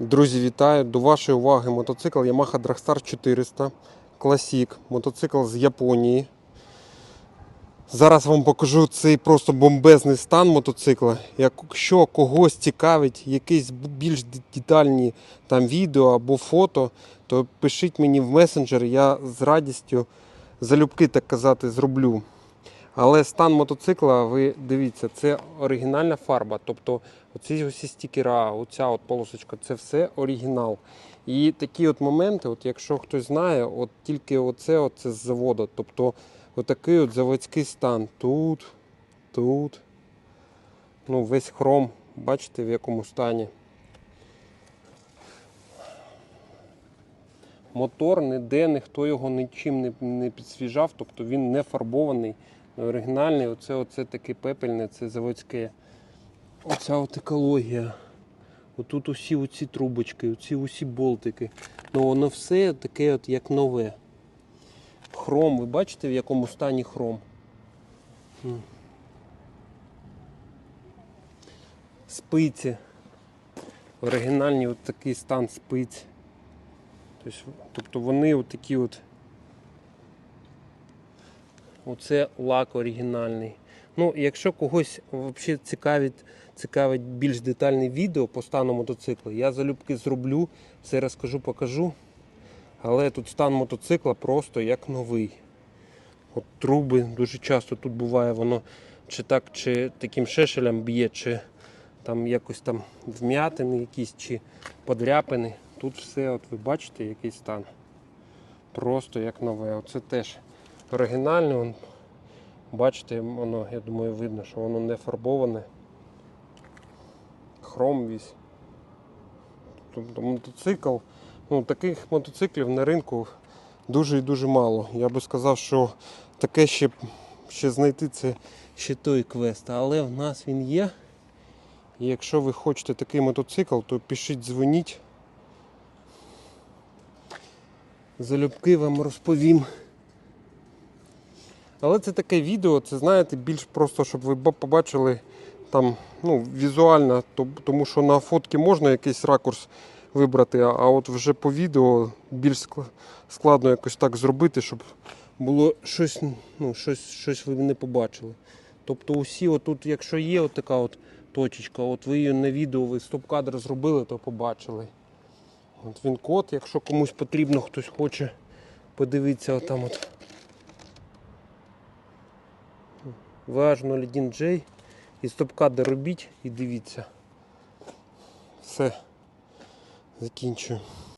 Друзі, вітаю! До вашої уваги мотоцикл Yamaha Dragstar 400 Classic. Мотоцикл з Японії. Зараз вам покажу цей просто бомбезний стан мотоцикла. Якщо когось цікавить якісь більш детальні там відео або фото, то пишіть мені в месенджер, я з радістю залюбки так казати зроблю. Але стан мотоцикла, ви дивіться, це оригінальна фарба. Тобто оці усі стікера, оця от полосочка, це все оригінал. І такі от моменти, от якщо хтось знає, от тільки оце, оце з заводу. Тобто отакий от заводський стан. Тут, тут. Ну, весь хром, бачите, в якому стані. Мотор ніде ніхто його нічим не, підсвіжав, тобто він не фарбований, оригінальний. Оце, оце таке пепельне, це заводське. Оця от екологія. Отут усі оці трубочки, оці усі болтики. Ну воно все таке, от як нове. Хром, ви бачите, в якому стані хром? Спиці. Оригінальний от такий стан спиць. Тобто, тобто вони от такі от. Оце лак оригінальний. Ну, якщо когось взагалі цікавить, цікавить більш детальне відео по стану мотоцикла, я залюбки зроблю, все розкажу, покажу. Але тут стан мотоцикла просто як новий. От труби дуже часто тут буває, воно чи так, чи таким шешелем б'є, чи там якось там вм'ятини якісь, чи подряпини. Тут все, от ви бачите, який стан. Просто як нове. Оце теж оригінальне. Вон, бачите, воно, я думаю, видно, що воно не фарбоване. Хром весь. Тобто мотоцикл. Ну, таких мотоциклів на ринку дуже і дуже мало. Я би сказав, що таке ще, ще знайти це ще той квест. Але в нас він є. І якщо ви хочете такий мотоцикл, то пишіть, дзвоніть. Залюбки вам розповім. Але це таке відео, це знаєте, більш просто, щоб ви побачили там ну, візуально, тому що на фотки можна якийсь ракурс вибрати, а от вже по відео більш складно якось так зробити, щоб було щось, ну, щось, щось ви не побачили. Тобто усі, отут, якщо є от така от точечка, от ви її на відео, ви стоп-кадр зробили, то побачили. От він код, якщо комусь потрібно, хтось хоче подивитися отам от. VH01J і стоп-кадр робіть і дивіться. Все. Закінчую.